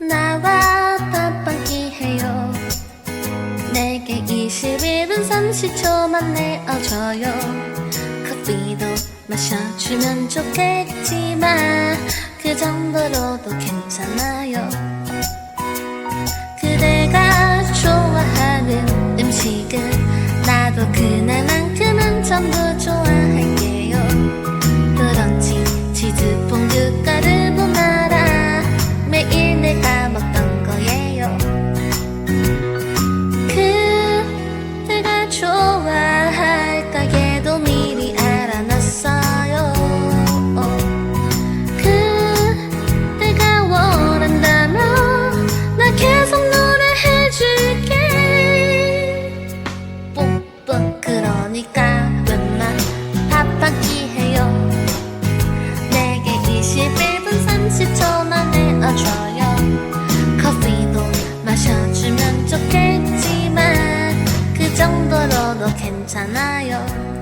나와 밥한끼 해요. 내게 21분 30초만 내어줘요. 커피도 마셔주면 좋겠지만 그 정도로도 괜찮아요. 그대가 좋아하는 음식은 나도 그날만큼은 전부 좋아 괜찮아요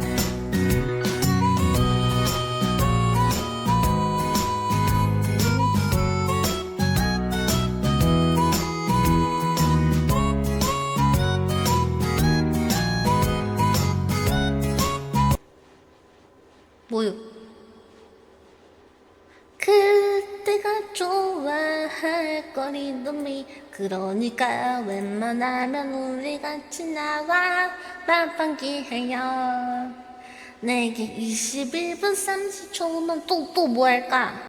뭐요? 그때가 좋아 할 거리 놈이. 그러니까 웬만하면 우리 같이 나와. 밥한끼 해요. 내게 21분 30초만 또 또 뭐 할까?